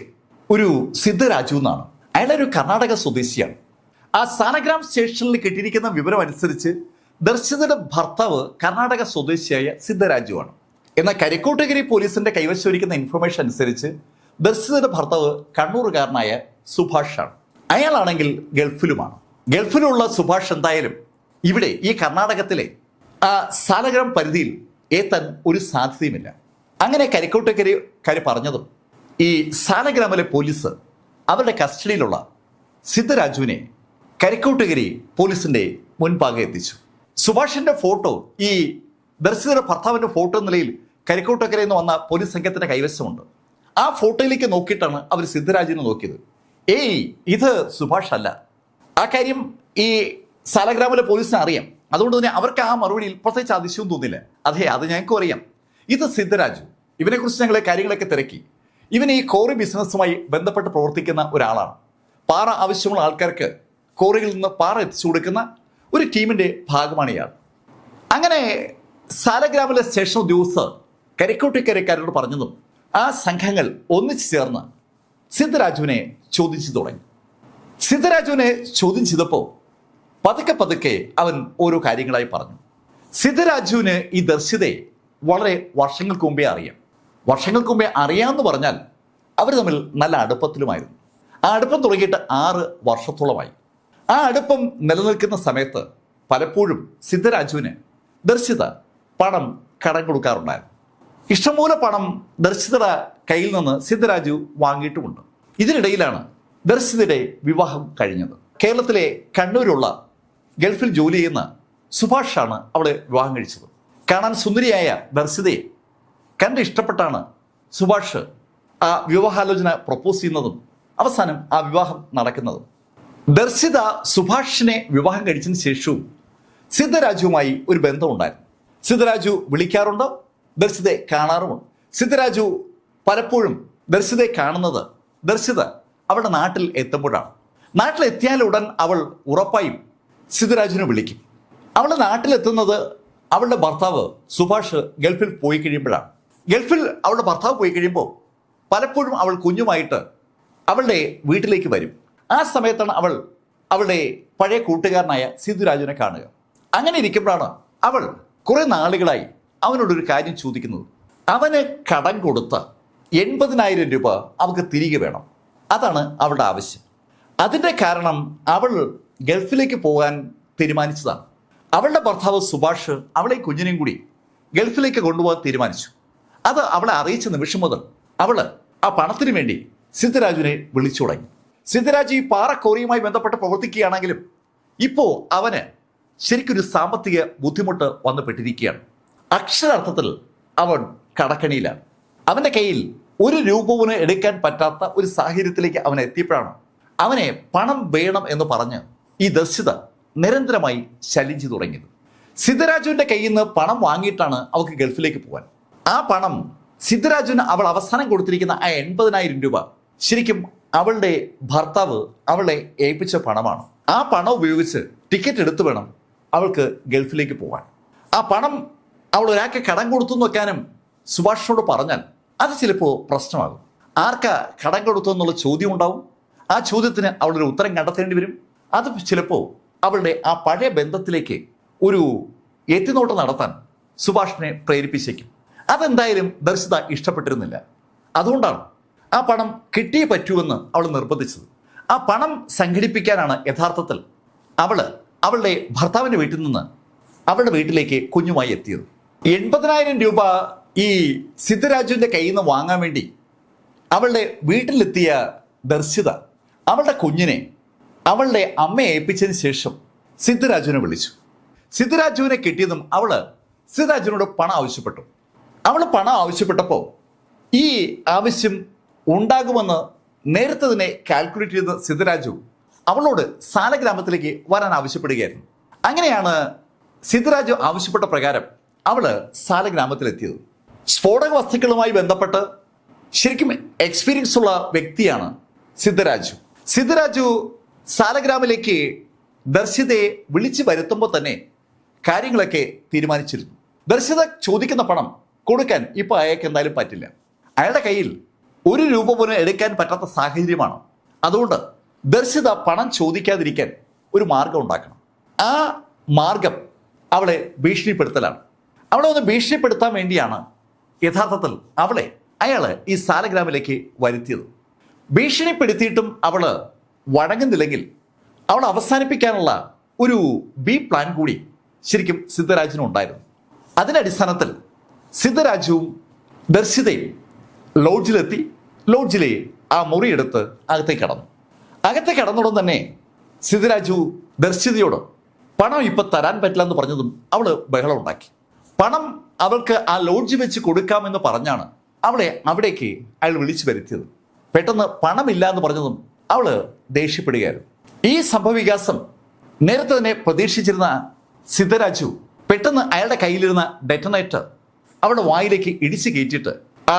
ഒരു സിദ്ധരാജു എന്നാണ്. അയാൾ ഒരു കർണാടക സ്വദേശിയാണ്. ആ സാനഗ്രാം സ്റ്റേഷനിൽ കിട്ടിയിരിക്കുന്ന വിവരം അനുസരിച്ച് ദർശനയുടെ ഭർത്താവ് കർണാടക സ്വദേശിയായ സിദ്ധരാജുവാണ് എന്നാൽ കരിക്കോട്ടഗിരി പോലീസിന്റെ കൈവശം ഇരിക്കുന്ന ഇൻഫർമേഷൻ അനുസരിച്ച് ദർശനയുടെ ഭർത്താവ് കണ്ണൂറുകാരനായ സുഭാഷാണ് അയാളാണെങ്കിൽ ഗൾഫിലുമാണ്. ഗൾഫിലുള്ള സുഭാഷ് എന്തായാലും ഇവിടെ ഈ കർണാടകത്തിലെ സാലഗ്രാം പരിധിയിൽ എത്താൻ ഒരു സാധ്യതയുമില്ല. അങ്ങനെ കരിക്കോട്ടക്കരി കാര്യം പറഞ്ഞതും ഈ സാലഗ്രാമിലെ പോലീസ് അവരുടെ കസ്റ്റഡിയിലുള്ള സിദ്ധരാജുവിനെ കരിക്കോട്ടകരി പോലീസിന്റെ മുൻപാകെ എത്തിച്ചു. സുഭാഷിന്റെ ഫോട്ടോ ഈ ദർശിതരുടെ ഭർത്താവിന്റെ ഫോട്ടോ നിലയിൽ കരിക്കോട്ടക്കരയിൽ നിന്ന് വന്ന പോലീസ് സംഘത്തിന്റെ കൈവശമുണ്ട്. ആ ഫോട്ടോയിലേക്ക് നോക്കിയിട്ടാണ് അവർ സിദ്ധരാജുവിനെ നോക്കിയത്. ഏയ് ഇത് സുഭാഷ് അല്ല. ആ കാര്യം ഈ സാലഗ്രാമിലെ പോലീസിന് അറിയാം. അതുകൊണ്ട് തന്നെ അവർക്ക് ആ മറുപടിയിൽ പ്രത്യേകിച്ച് അതിശയം തോന്നില്ല. അതെ അത് ഞങ്ങൾക്കും അറിയാം ഇത് സിദ്ധരാജു. ഇവനെക്കുറിച്ച് ഞങ്ങൾ കാര്യങ്ങളൊക്കെ തിരക്കി. ഇവൻ ഈ കോറി ബിസിനസ്സുമായി ബന്ധപ്പെട്ട് പ്രവർത്തിക്കുന്ന ഒരാളാണ്. പാറ ആവശ്യമുള്ള ആൾക്കാർക്ക് കോറിയിൽ നിന്ന് പാറ എത്തിച്ചു കൊടുക്കുന്ന ഒരു ടീമിന്റെ ഭാഗമാണ് ഇയാൾ. അങ്ങനെ സാലഗ്രാമിലെ സ്റ്റേഷൻ ഉദ്യോഗസ്ഥർ കരിക്കോട്ടിക്കരക്കാരോട് പറഞ്ഞതും ആ സംഘങ്ങൾ ഒന്നിച്ചു ചേർന്ന് സിദ്ധരാജുവിനെ ചോദിച്ചു തുടങ്ങി. സിദ്ധരാജുവിനെ ചോദ്യം ചെയ്തപ്പോൾ പതുക്കെ പതുക്കെ അവൻ ഓരോ കാര്യങ്ങളായി പറഞ്ഞു. സിദ്ധരാജുവിന് ഈ ദർശിതയെ വളരെ വർഷങ്ങൾക്ക് മുമ്പേ അറിയാം. വർഷങ്ങൾക്ക് മുമ്പേ അറിയാമെന്ന് പറഞ്ഞാൽ അവർ തമ്മിൽ നല്ല അടുപ്പത്തിലുമായിരുന്നു. ആ അടുപ്പം തുടങ്ങിയിട്ട് ആറ് വർഷത്തോളമായി. ആ അടുപ്പം നിലനിൽക്കുന്ന സമയത്ത് പലപ്പോഴും സിദ്ധരാജുവിന് ദർശിത പണം കടം കൊടുക്കാറുണ്ടായിരുന്നു. ഇഷ്ടംപോലെ പണം ദർശിതയുടെ കയ്യിൽ നിന്ന് സിദ്ധരാജു വാങ്ങിയിട്ടുമുണ്ട്. ഇതിനിടയിലാണ് ദർശിതയുടെ വിവാഹം കഴിഞ്ഞത്. കേരളത്തിലെ കണ്ണൂരുള്ള ഗൾഫിൽ ജോലി ചെയ്യുന്ന സുഭാഷാണ് അവളെ വിവാഹം കഴിച്ചത്. കാണാൻ സുന്ദരിയായ ദർശിതയെ കണ്ട് ഇഷ്ടപ്പെട്ടാണ് സുഭാഷ് ആ വിവാഹാലോചന പ്രപ്പോസ് ചെയ്യുന്നതും അവസാനം ആ വിവാഹം നടക്കുന്നതും. ദർശിത സുഭാഷിനെ വിവാഹം കഴിച്ചതിന് ശേഷവും സിദ്ധരാജുവുമായി ഒരു ബന്ധമുണ്ടായിരുന്നു. സിദ്ധരാജു വിളിക്കാറുണ്ട് ദർശിതയെ കാണാറുമുണ്ട്. സിദ്ധരാജു പലപ്പോഴും ദർശിതയെ കാണുന്നത് ദർശിത അവളുടെ നാട്ടിൽ എത്തുമ്പോഴാണ്. നാട്ടിൽ എത്തിയാലുടൻ അവൾ ഉറപ്പായും സിദ്ധരാജുവിനെ വിളിക്കും. അവളുടെ നാട്ടിലെത്തുന്നത് അവളുടെ ഭർത്താവ് സുഭാഷ് ഗൾഫിൽ പോയി കഴിയുമ്പോഴാണ്. ഗൾഫിൽ അവളുടെ ഭർത്താവ് പോയി കഴിയുമ്പോൾ പലപ്പോഴും അവൾ കുഞ്ഞുമായിട്ട് അവളുടെ വീട്ടിലേക്ക് വരും. ആ സമയത്താണ് അവൾ അവളുടെ പഴയ കൂട്ടുകാരനായ സിദ്ധുരാജുവിനെ കാണുക. അങ്ങനെ ഇരിക്കുമ്പോഴാണ് അവൾ കുറേ നാളുകളായി അവനോടൊരു കാര്യം ചോദിക്കുന്നത്. അവന് കടം കൊടുത്ത എൺപതിനായിരം രൂപ അവൾക്ക് തിരികെ വേണം. അതാണ് അവളുടെ ആവശ്യം. അതിന്റെ കാരണം അവൾ ഗൾഫിലേക്ക് പോകാൻ തീരുമാനിച്ചതാണ്. അവളുടെ ഭർത്താവ് സുഭാഷ് അവളെ കുഞ്ഞിനെയും കൂടി ഗൾഫിലേക്ക് കൊണ്ടുപോകാൻ തീരുമാനിച്ചു. അത് അവളെ അറിയിച്ച നിമിഷം മുതൽ അവൾ ആ പണത്തിന് വേണ്ടി സിദ്ധരാജുവിനെ വിളിച്ചു തുടങ്ങി. സിദ്ധരാജ് ഈ പാറക്കോറിയുമായി ബന്ധപ്പെട്ട് പ്രവർത്തിക്കുകയാണെങ്കിലും ഇപ്പോൾ അവന് ശരിക്കൊരു സാമ്പത്തിക ബുദ്ധിമുട്ട് വന്നുപെട്ടിരിക്കുകയാണ്. അക്ഷരാർത്ഥത്തിൽ അവൻ കടക്കണിയിലാണ്. അവന്റെ കയ്യിൽ ഒരു രൂപവും എടുക്കാൻ പറ്റാത്ത ഒരു സാഹചര്യത്തിലേക്ക് അവൻ എത്തിയപ്പോഴാണ് അവനെ പണം വേണം എന്ന് പറഞ്ഞ് ഈ ദസ്യത നിരന്തരമായി ശലിച്ചു തുടങ്ങിയത്. സിദ്ധരാജുവിന്റെ കയ്യിൽ നിന്ന് പണം വാങ്ങിയിട്ടാണ് അവൾക്ക് ഗൾഫിലേക്ക് പോകാൻ. ആ പണം സിദ്ധരാജുവിന് അവൾ അവസാനം കൊടുത്തിരിക്കുന്ന ആ എൺപതിനായിരം രൂപ ശരിക്കും അവളുടെ ഭർത്താവ് അവളെ ഏൽപ്പിച്ച പണമാണ്. ആ പണം ഉപയോഗിച്ച് ടിക്കറ്റ് എടുത്തു വേണം അവൾക്ക് ഗൾഫിലേക്ക് പോകാൻ. ആ പണം അവൾ ഒരാൾക്ക് കടം കൊടുത്തു എന്ന് വെക്കാനും സുഭാഷിനോട് പറഞ്ഞാൽ അത് ചിലപ്പോൾ പ്രശ്നമാകും. ആർക്കാ കടം കൊടുത്തു എന്നുള്ള ചോദ്യം ഉണ്ടാവും? ആ ചോദ്യത്തിന് അവളൊരു ഉത്തരം കണ്ടെത്തേണ്ടി വരും? അത് ചിലപ്പോൾ അവളുടെ ആ പഴയ ബന്ധത്തിലേക്ക് ഒരു എത്തിനോട്ടം നടത്താൻ സുഭാഷിനെ പ്രേരിപ്പിച്ചേക്കും. അതെന്തായാലും ദർശിത ഇഷ്ടപ്പെട്ടിരുന്നില്ല. അതുകൊണ്ടാണ് ആ പണം കിട്ടിയേ പറ്റൂവെന്ന് അവൾ നിർബന്ധിച്ചത്. ആ പണം സംഘടിപ്പിക്കാനാണ് യഥാർത്ഥത്തിൽ അവൾ അവളുടെ ഭർത്താവിന്റെ വീട്ടിൽ നിന്ന് അവളുടെ വീട്ടിലേക്ക് കുഞ്ഞുമായി എത്തിയത്. എൺപതിനായിരം രൂപ ഈ സിദ്ധരാജുവിന്റെ കയ്യിൽ നിന്ന് വാങ്ങാൻ വേണ്ടി അവളുടെ വീട്ടിലെത്തിയ ദർശിത അവളുടെ കുഞ്ഞിനെ അവളുടെ അമ്മയെ ഏൽപ്പിച്ചതിന് ശേഷം സിദ്ധരാജുവിനെ വിളിച്ചു. സിദ്ധരാജുവിനെ കിട്ടിയതും അവൾ സിദ്ധരാജുവിനോട് പണം ആവശ്യപ്പെട്ടു. അവൾ പണം ആവശ്യപ്പെട്ടപ്പോൾ ഈ ആവശ്യം ഉണ്ടാകുമെന്ന് നേരത്തെ തന്നെ കാൽക്കുലേറ്റ് ചെയ്ത സിദ്ധരാജു അവളോട് സാലഗ്രാമത്തിലേക്ക് വരാൻ ആവശ്യപ്പെടുകയായിരുന്നു. അങ്ങനെയാണ് സിദ്ധരാജു ആവശ്യപ്പെട്ട പ്രകാരം അവൾ സാലഗ്രാമത്തിലെത്തിയത്. സ്ഫോടക വസ്തുക്കളുമായി ബന്ധപ്പെട്ട് ശരിക്കും എക്സ്പീരിയൻസ് ഉള്ള വ്യക്തിയാണ് സിദ്ധരാജു. സിദ്ധരാജു സാലഗ്രാമിലേക്ക് ദർശിതയെ വിളിച്ചു വരുത്തുമ്പോൾ തന്നെ കാര്യങ്ങളൊക്കെ തീരുമാനിച്ചിരുന്നു. ദർശിത ചോദിക്കുന്ന പണം കൊടുക്കാൻ ഇപ്പൊ അയാൾക്ക് എന്തായാലും പറ്റില്ല. അയാളുടെ കയ്യിൽ ഒരു രൂപ പോലും എടുക്കാൻ പറ്റാത്ത സാഹചര്യമാണ്. അതുകൊണ്ട് ദർശിത പണം ചോദിക്കാതിരിക്കാൻ ഒരു മാർഗം ഉണ്ടാക്കണം. ആ മാർഗം അവളെ ഭീഷണിപ്പെടുത്തലാണ്. അവളെ ഒന്ന് ഭീഷണിപ്പെടുത്താൻ വേണ്ടിയാണ് യഥാർത്ഥത്തിൽ അവളെ അയാൾ ഈ സാലഗ്രാമിലേക്ക് വരുത്തിയത്. ഭീഷണിപ്പെടുത്തിയിട്ടും അവൾ വഴങ്ങുന്നില്ലെങ്കിൽ അവൾ അവസാനിപ്പിക്കാനുള്ള ഒരു ബി പ്ലാൻ കൂടി ശരിക്കും സിദ്ധരാജിനും ഉണ്ടായിരുന്നു. അതിന്റെ അടിസ്ഥാനത്തിൽ സിദ്ധരാജുവും ദർശിതയും ലോഡ്ജിലെത്തി ലോഡ്ജിലെ ആ മുറിയെടുത്ത് അകത്തേക്ക് കടന്നു. അകത്തേക്ക് കടന്നുടൻ തന്നെ സിദ്ധരാജു ദർശിതയോട് പണം ഇപ്പം തരാൻ പറ്റില്ല എന്ന് പറഞ്ഞതും അവൾ ബഹളം ഉണ്ടാക്കി. പണം അവൾക്ക് ആ ലോഡ്ജ് വെച്ച് കൊടുക്കാമെന്ന് പറഞ്ഞാണ് അവളെ അവിടേക്ക് അയാൾ വിളിച്ചു വരുത്തിയത്. പെട്ടെന്ന് പണമില്ല എന്ന് പറഞ്ഞതും അവൾ ദേഷ്യപ്പെടുകയായിരുന്നു. ഈ സംഭവവികാസം നേരത്തെ തന്നെ പ്രതീക്ഷിച്ചിരുന്ന സിദ്ധരാജു പെട്ടെന്ന് അയാളുടെ കയ്യിലിരുന്ന ഡെറ്റനേറ്റർ അവളുടെ വായിലേക്ക് ഇടിച്ചു കയറ്റിയിട്ട് ആ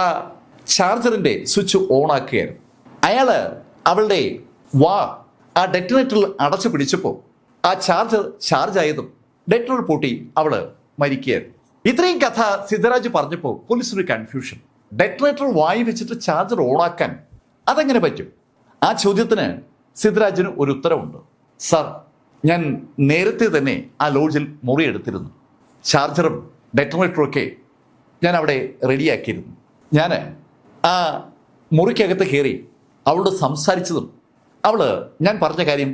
ചാർജറിന്റെ സ്വിച്ച് ഓൺ ആക്കുകയായിരുന്നു അയാൾ അവളുടെ വാ ആ ഡെറ്റനേറ്ററിൽ അടച്ചു പിടിച്ചപ്പോൾ ആ ചാർജർ ചാർജ് ആയതും ഡെറ്റനേറ്റർ പൊട്ടി അവൾ മരിക്കുകയായിരുന്നു. ഇത്രയും കഥ സിദ്ധരാജ് പറഞ്ഞപ്പോൾ പോലീസിനൊരു കൺഫ്യൂഷൻ ഡെറ്റനേറ്റർ വായി വെച്ചിട്ട് ചാർജർ ഓണാക്കാൻ അതെങ്ങനെ പറ്റും? ആ ചോദ്യത്തിന് സിദ്ധരാജിന് ഒരു ഉത്തരവുണ്ട്. സർ ഞാൻ നേരത്തെ തന്നെ ആ ലോഡ്ജിൽ മുറിയെടുത്തിരുന്നു ചാർജറും ഡെറ്റോമേറ്ററും ഒക്കെ ഞാൻ അവിടെ റെഡിയാക്കിയിരുന്നു. ഞാൻ ആ മുറിക്കകത്ത് കയറി അവളോട് സംസാരിച്ചതും അവൾ ഞാൻ പറഞ്ഞ കാര്യം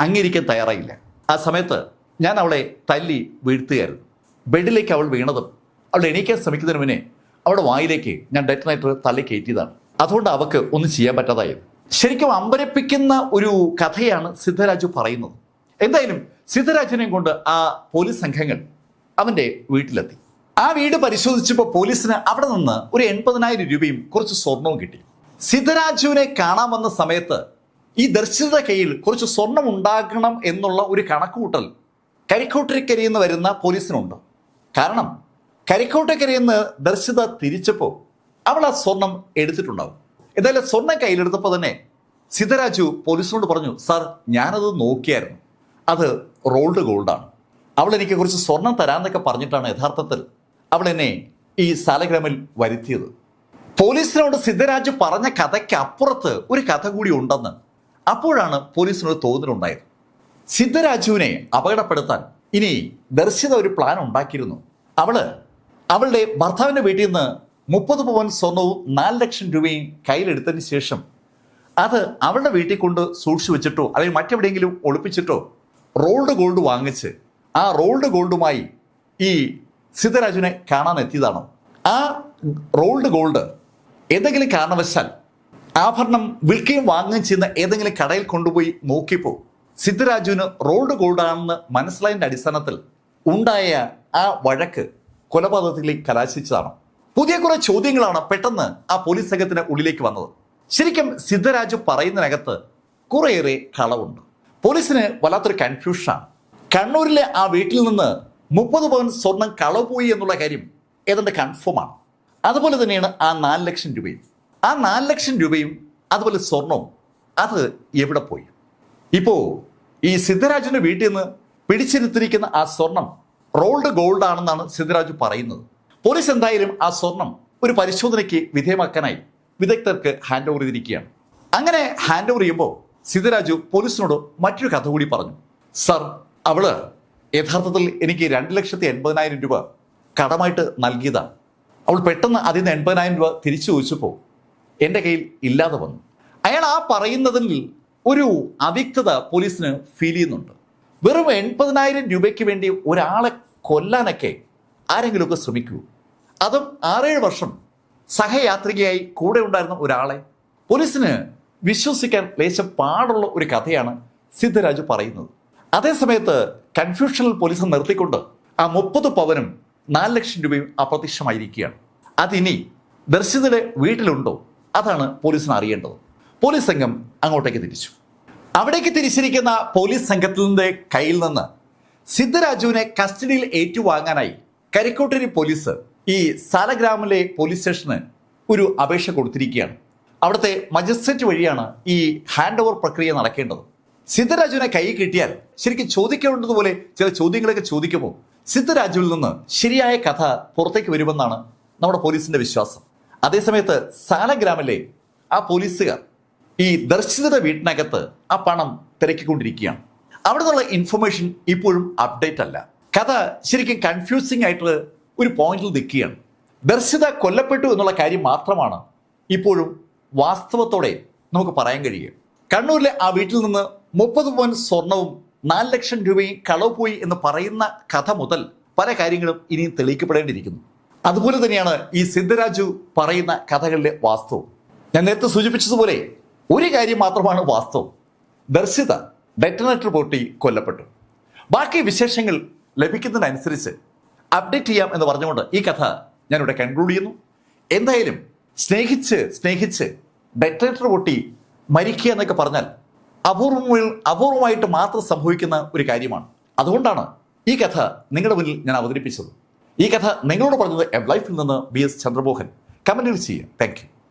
അംഗീകരിക്കാൻ തയ്യാറായില്ല. ആ സമയത്ത് ഞാൻ അവളെ തല്ലി വീഴ്ത്തുകയായിരുന്നു. ബെഡിലേക്ക് അവൾ വീണതും അവൾ എണീക്കാൻ ശ്രമിക്കുന്നതിന് മുന്നേ അവളുടെ വായിലേക്ക് ഞാൻ ഡെറ്റനേറ്റർ തള്ളി കയറ്റിയതാണ്. അതുകൊണ്ട് അവക്ക് ഒന്നും ചെയ്യാൻ പറ്റാതായത്. ശരിക്കും അമ്പരപ്പിക്കുന്ന ഒരു കഥയാണ് സിദ്ധരാജു പറയുന്നത്. എന്തായാലും സിദ്ധരാജനെ കൊണ്ട് ആ പോലീസ് സംഘങ്ങൾ അവന്റെ വീട്ടിലെത്തി. ആ വീട് പരിശോധിച്ചപ്പോൾ പോലീസിന് അവിടെ നിന്ന് ഒരു എൺപതിനായിരം രൂപയും കുറച്ച് സ്വർണവും കിട്ടി. സിദ്ധരാജുവിനെ കാണാൻ വന്ന സമയത്ത് ഈ ദർശിത കയ്യിൽ കുറച്ച് സ്വർണം ഉണ്ടാക്കണം എന്നുള്ള ഒരു കണക്കുകൂട്ടൽ കരിക്കോട്ടരിക്കരയിൽ നിന്ന് വരുന്ന പോലീസിനുണ്ട്. കാരണം കരിക്കോട്ടക്കരയിൽ നിന്ന് ദർശിത തിരിച്ചപ്പോൾ അവൾ ആ സ്വർണം എടുത്തിട്ടുണ്ടാവും. എന്തായാലും സ്വർണം കയ്യിലെടുത്തപ്പോൾ തന്നെ സിദ്ധരാജു പോലീസിനോട് പറഞ്ഞു സാർ ഞാനത് നോക്കിയായിരുന്നു. അത് റോൾഡ് ഗോൾഡാണ്. അവൾ എനിക്ക് കുറച്ച് സ്വർണം തരാമെന്നൊക്കെ പറഞ്ഞിട്ടാണ് യഥാർത്ഥത്തിൽ അവൾ എന്നെ ഈ സാലഗ്രാമിൽ വരുത്തിയത്. പോലീസിനോട് സിദ്ധരാജു പറഞ്ഞ കഥയ്ക്ക് അപ്പുറത്ത് ഒരു കഥ കൂടി ഉണ്ടെന്ന് അപ്പോഴാണ് പോലീസിനോട് തോന്നലുണ്ടായത്. സിദ്ധരാജുവിനെ അപകടപ്പെടുത്താൻ ഇനി ദർശിത ഒരു പ്ലാൻ ഉണ്ടാക്കിയിരുന്നു. അവൾ അവളുടെ ഭർത്താവിന്റെ വീട്ടിൽ നിന്ന് മുപ്പത് പവൻ സ്വർണവും നാല് ലക്ഷം രൂപയും കയ്യിലെടുത്തതിന് ശേഷം അത് അവളുടെ വീട്ടിൽ കൊണ്ട് സൂക്ഷിച്ചു വെച്ചിട്ടോ അല്ലെങ്കിൽ മറ്റെവിടെയെങ്കിലും ഒളിപ്പിച്ചിട്ടോ റോൾഡ് ഗോൾഡ് വാങ്ങിച്ച് ആ റോൾഡ് ഗോൾഡുമായി ഈ സിദ്ധരാജുവിനെ കാണാൻ എത്തിയതാണ്. ആ റോൾഡ് ഗോൾഡ് എന്തെങ്കിലും കാരണവശാൽ ആഭരണം വിൽക്കുകയും വാങ്ങുകയും ചെയ്യുന്ന ഏതെങ്കിലും കടയിൽ കൊണ്ടുപോയി നോക്കിയപ്പോൾ സിദ്ധരാജുവിന് റോൾഡ് ഗോൾഡാണെന്ന് മനസ്സിലായതിന്റെ അടിസ്ഥാനത്തിൽ ഉണ്ടായ ആ വഴക്ക് കൊലപാതകത്തിലേക്ക് കലാശിച്ചതാണ്. പുതിയ കുറെ ചോദ്യങ്ങളാണ് പെട്ടെന്ന് ആ പോലീസ് സംഘത്തിന് ഉള്ളിലേക്ക് വന്നത്. ശരിക്കും സിദ്ധരാജ് പറയുന്നതിനകത്ത് കുറേയേറെ കളവുണ്ട്. പോലീസിന് വല്ലാത്തൊരു കൺഫ്യൂഷനാണ് കണ്ണൂരിലെ ആ വീട്ടിൽ നിന്ന് മുപ്പത് പവൻ സ്വർണം കളവ് പോയി എന്നുള്ള കാര്യം ഏതാണ്ട് കൺഫേമാണ് അതുപോലെ തന്നെയാണ് ആ നാല് ലക്ഷം രൂപയും. ആ നാല് ലക്ഷം രൂപയും അതുപോലെ സ്വർണവും അത് എവിടെ പോയി? ഇപ്പോ ഈ സിദ്ധരാജുവിന്റെ വീട്ടിൽ നിന്ന് പിടിച്ചെടുത്തിരിക്കുന്ന ആ സ്വർണം റോൾഡ് ഗോൾഡ് ആണെന്നാണ് സിദ്ധരാജു പറയുന്നത്. പോലീസ് എന്തായാലും ആ സ്വർണം ഒരു പരിശോധനയ്ക്ക് വിധേയമാക്കാനായി വിദഗ്ധർക്ക് ഹാൻഡ് ഓവർ ചെയ്തിരിക്കുകയാണ്. അങ്ങനെ ഹാൻഡ് ഓവർ ചെയ്യുമ്പോൾ സിദ്ധരാജു പോലീസിനോട് മറ്റൊരു കഥ കൂടി പറഞ്ഞു. സർ അവൾ യഥാർത്ഥത്തിൽ എനിക്ക് രണ്ട് ലക്ഷത്തി എൺപതിനായിരം രൂപ കടമായിട്ട് നൽകിയതാണ്. അവൾ പെട്ടെന്ന് അതിൽ നിന്ന് എൺപതിനായിരം രൂപ തിരിച്ചു ചോദിച്ചപ്പോൾ എന്റെ കയ്യിൽ ഇല്ലാതെ വന്നു. അയാൾ ആ പറയുന്നതിൽ ഒരു അവ്യക്തത പോലീസിന് ഫീൽ ചെയ്യുന്നുണ്ട്. വെറും എൺപതിനായിരം രൂപയ്ക്ക് വേണ്ടി ഒരാളെ കൊല്ലാനൊക്കെ ആരെങ്കിലുമൊക്കെ ശ്രമിക്കൂ. അതും ആറേഴ് വർഷം സഹയാത്രികയായി കൂടെ ഉണ്ടായിരുന്ന ഒരാളെ പോലീസിന് വിശ്വസിക്കാൻ ലേശം പാടുള്ള ഒരു കഥയാണ് സിദ്ധരാജ് പറയുന്നത്. അതേസമയത്ത് കൺഫ്യൂഷനിൽ പോലീസ് നിർത്തിക്കൊണ്ട് ആ മുപ്പത് പവനും നാല് ലക്ഷം രൂപയും അപ്രത്യക്ഷമായിരിക്കുകയാണ്. അതിനി ദർശിതയുടെ വീട്ടിലുണ്ടോ? അതാണ് പോലീസിന് അറിയേണ്ടത്. പോലീസ് സംഘം അങ്ങോട്ടേക്ക് തിരിച്ചു. അവിടേക്ക് തിരിച്ചിരിക്കുന്ന പോലീസ് സംഘത്തിന്റെ കയ്യിൽ നിന്ന് സിദ്ധരാജുവിനെ കസ്റ്റഡിയിൽ ഏറ്റുവാങ്ങാനായി കരിക്കോട്ടേരി പോലീസ് ഈ സാലഗ്രാമിലെ പോലീസ് സ്റ്റേഷന് ഒരു അപേക്ഷ കൊടുത്തിരിക്കുകയാണ്. അവിടുത്തെ മജിസ്ട്രേറ്റ് വഴിയാണ് ഈ ഹാൻഡ് ഓവർ പ്രക്രിയ നടക്കേണ്ടത്. സിദ്ധരാജുവിനെ കൈ കിട്ടിയാൽ ശരിക്കും ചോദിക്കേണ്ടതുപോലെ ചില ചോദ്യങ്ങളൊക്കെ ചോദിക്കുമ്പോൾ സിദ്ധരാജുവിൽ നിന്ന് ശരിയായ കഥ പുറത്തേക്ക് വരുമെന്നാണ് നമ്മുടെ പോലീസിന്റെ വിശ്വാസം. അതേസമയത്ത് സാലഗ്രാമിലെ ആ പോലീസുകാർ ഈ ദർശിതയുടെ വീട്ടിനകത്ത് ആ പണം തിരക്കിക്കൊണ്ടിരിക്കുകയാണ്. അവിടെ നിന്നുള്ള ഇൻഫർമേഷൻ ഇപ്പോഴും അപ്ഡേറ്റ് അല്ല. കഥ ശരിക്കും കൺഫ്യൂസിംഗ് ആയിട്ടുള്ള ഒരു പോയിന്റിൽ നിൽക്കുകയാണ്. ദർശിത കൊല്ലപ്പെട്ടു എന്നുള്ള കാര്യം മാത്രമാണ് ഇപ്പോഴും വാസ്തവത്തോടെ നമുക്ക് പറയാൻ കഴിയുക. കണ്ണൂരിലെ ആ വീട്ടിൽ നിന്ന് മുപ്പത് പവൻ സ്വർണവും നാല് ലക്ഷം രൂപയും കളവ് പോയി എന്ന് പറയുന്ന കഥ മുതൽ പല കാര്യങ്ങളും ഇനിയും തെളിയിക്കപ്പെടേണ്ടിയിരിക്കുന്നു. അതുപോലെ തന്നെയാണ് ഈ സിദ്ധരാജു പറയുന്ന കഥകളിലെ വാസ്തവം. ഞാൻ നേരത്തെ സൂചിപ്പിച്ചതുപോലെ ഒരു കാര്യം മാത്രമാണ് വാസ്തവം. ദർശിത ഡെറ്റനേറ്റർ പൊട്ടി കൊല്ലപ്പെട്ടു. ബാക്കി വിശേഷങ്ങൾ ലഭിക്കുന്നതിനനുസരിച്ച് അപ്ഡേറ്റ് ചെയ്യാം എന്ന് പറഞ്ഞുകൊണ്ട് ഈ കഥ ഞാനിവിടെ കൺക്ലൂഡ് ചെയ്യുന്നു. എന്തായാലും സ്നേഹിച്ച് സ്നേഹിച്ച് ഡെറ്ററേറ്റർ പൊട്ടി മരിക്കുക എന്നൊക്കെ പറഞ്ഞാൽ അപൂർവ അപൂർവമായിട്ട് മാത്രം സംഭവിക്കുന്ന ഒരു കാര്യമാണ്. അതുകൊണ്ടാണ് ഈ കഥ നിങ്ങളുടെ മുന്നിൽ ഞാൻ അവതരിപ്പിച്ചത്. ഈ കഥ നിങ്ങളോട് പറഞ്ഞത് എം ലൈഫിൽ നിന്ന് ബി എസ് ചന്ദ്രമോഹൻ. കമന്റിൽ ചെയ്യുക. താങ്ക്